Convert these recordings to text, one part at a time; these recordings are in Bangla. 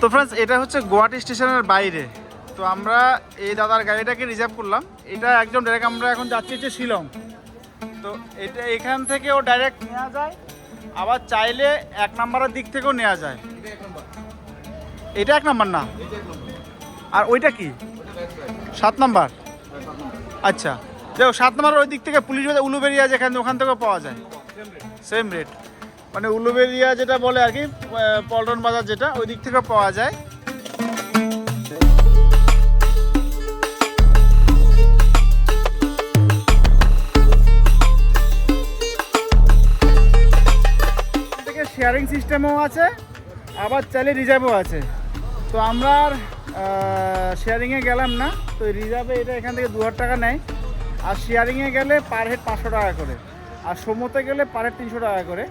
তো ফ্রেন্ডস এটা হচ্ছে গুয়াহাটি স্টেশনের বাইরে। তো আমরা এই দাদার গাড়িটাকে রিজার্ভ করলাম। এটা একদম ডাইরেক্ট আমরা এখন যাচ্ছি হচ্ছে শিলং। তো এটা এখান থেকেও ডাইরেক্ট নেওয়া যায়। আবার চাইলে এক নাম্বারের দিক থেকেও নেওয়া যায়। এটা এক নাম্বার না? আর ওইটা কি? সাত নাম্বার? আচ্ছা। দেখো সাত নাম্বার ওই দিক থেকে পুলিশ উলুবেরিয়া যেখানে ওখান থেকেও পাওয়া যায়। সেম রেট মানে উলুবেরিয়া যেটা বলে আর কি পল্টন বাজার যেটা, ওই দিক থেকে পাওয়া যায়। শেয়ারিং সিস্টেমও আছে, আবার চাইলে রিজার্ভও আছে। তো আমরা আর শেয়ারিংয়ে গেলাম না, তো রিজার্ভে এটা এখান থেকে দু হাজার টাকা নেয়। আর শেয়ারিংয়ে গেলে পার হেড পাঁচশো টাকা করে, আর সমুদ্রে গেলে পার হেড তিনশো টাকা করে।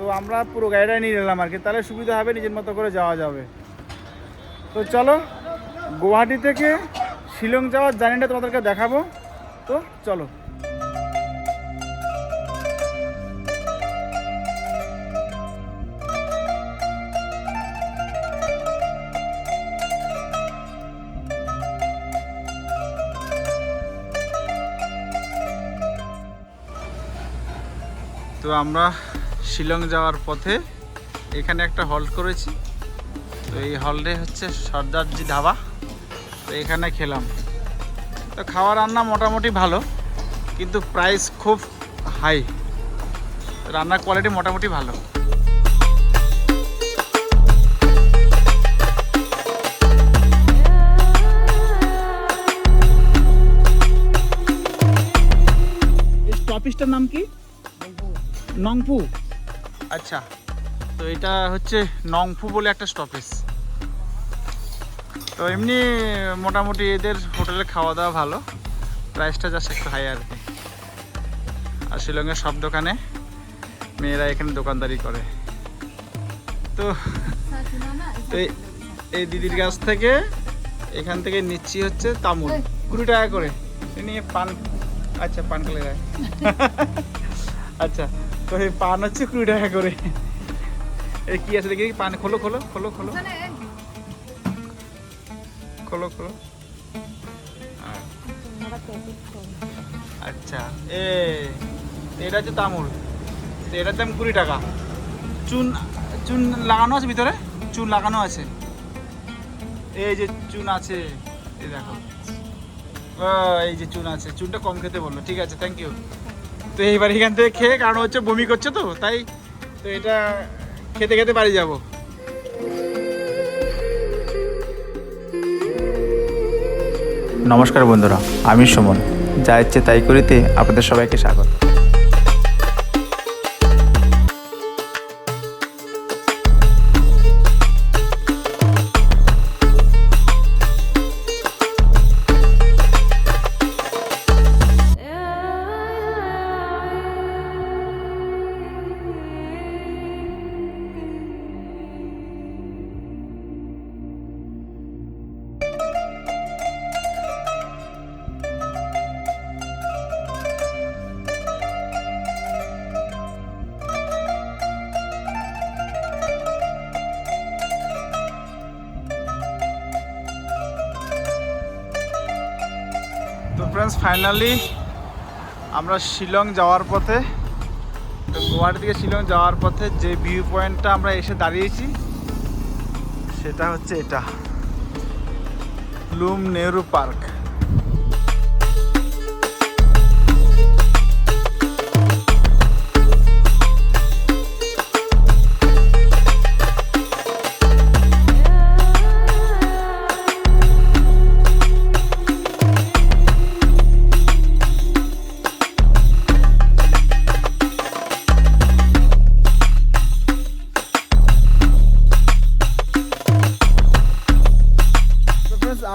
তো আমরা পুরো গাড়িটাই নিয়ে নিলাম আর কি। তাহলে সুবিধা হবে, নিজের মতো করে যাওয়া যাবে। তো চলো, গুয়াহাটি থেকে শিলং যাওয়ার জার্নিটা তোমাদেরকে দেখাবো। তো চলো। তো আমরা শিলং যাওয়ার পথে এখানে একটা হল্ট করেছি। তো এই হলটে হচ্ছে সর্দারজি ধাবা। তো এখানে খেলাম। তো খাওয়া রান্না মোটামুটি ভালো কিন্তু প্রাইস খুব হাই রান্নার কোয়ালিটি মোটামুটি ভালো। স্টপিসটার নাম কি? নংপু। আচ্ছা তো এটা হচ্ছে নংফু বলে একটা স্টপেজ তো এমনি মোটামুটি এদের হোটেলে খাওয়া দাওয়া ভালো। প্রাইসটা জাস্ট একটু হাই আর কি। আর শিলংয়ের সব দোকানে মেয়েরা এখানে দোকানদারি করে। তো এই- দিদির কাছ থেকে এখান থেকে নিচ্ছি হচ্ছে তামুল। কুড়ি টাকা করে। নিয়ে পান আচ্ছা পান কালে আচ্ছা তো এই পান হচ্ছে কুড়ি টাকা করে। এই কি আছে দেখি পান খোলো খোলো খোলো খোলো। খোলো খোলো। আচ্ছা এ এটা হচ্ছে তামুল। এটার দাম কুড়ি টাকা। চুন চুন লাগানো আছে ভিতরে? চুন লাগানো আছে। এই যে চুন আছে এই দেখো। ও, এই যে চুন আছে। চুনটা কম খেতে বলল। ঠিক আছে থ্যাংক ইউ তো এইবার এখান থেকে খেয়ে, কারণ হচ্ছে বমি করছে তো, তাই তো এটা খেতে খেতে বাড়ি যাব। নমস্কার বন্ধুরা, আমি সুমন। যা ইচ্ছে তাই করিতে আপনাদের সবাইকে স্বাগত। ফ্রেন্ডস ফাইনালি আমরা শিলং যাওয়ার পথে, গুয়াহাটি থেকে শিলং যাওয়ার পথে যে ভিউ পয়েন্টটা আমরা এসে দাঁড়িয়েছি, সেটা হচ্ছে এটা। লুম নেহরু পার্ক।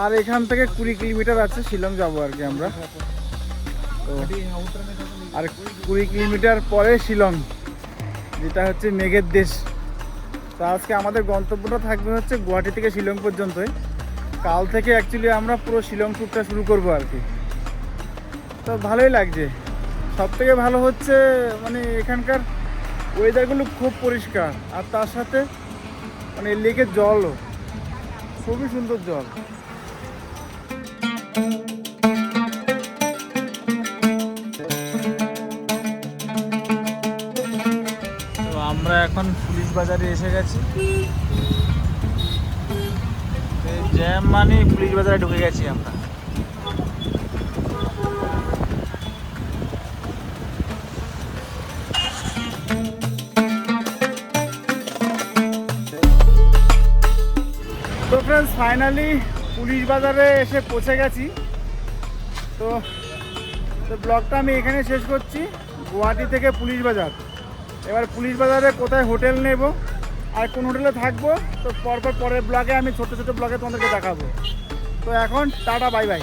আর এখান থেকে কুড়ি কিলোমিটার আছে, শিলং যাব আর কি আমরা। তো আর কুড়ি কিলোমিটার পরে শিলং, যেটা হচ্ছে মেঘের দেশ। তো আজকে আমাদের গন্তব্যটা থাকবে হচ্ছে গুয়াহাটি থেকে শিলং পর্যন্তই। কাল থেকে অ্যাকচুয়ালি আমরা পুরো শিলং ট্যুরটা শুরু করব আর কি। তো ভালোই লাগছে। সব থেকে ভালো হচ্ছে মানে এখানকার ওয়েদারগুলো খুব পরিষ্কার। আর তার সাথে মানে লেকের জলও, খুবই সুন্দর জল। আমরা এখন পুলিশ বাজারে এসে গেছি। জ্যাম মানে পুলিশ বাজারে ঢুকে গেছি আমরা। তো ফাইনালি পুলিশ বাজারে এসে পৌঁছে গেছি। তো তো ব্লগটা আমি এখানে শেষ করছি। গুয়াহাটি থেকে পুলিশ বাজার। এবার পুলিশ বাজারে কোথায় হোটেল নেব আর কোন হোটেলে থাকব, তো পরপর পরের ব্লগে আমি ছোট ছোট ব্লগে তোমাদেরকে দেখাবো। তো এখন টাটা, বাই বাই।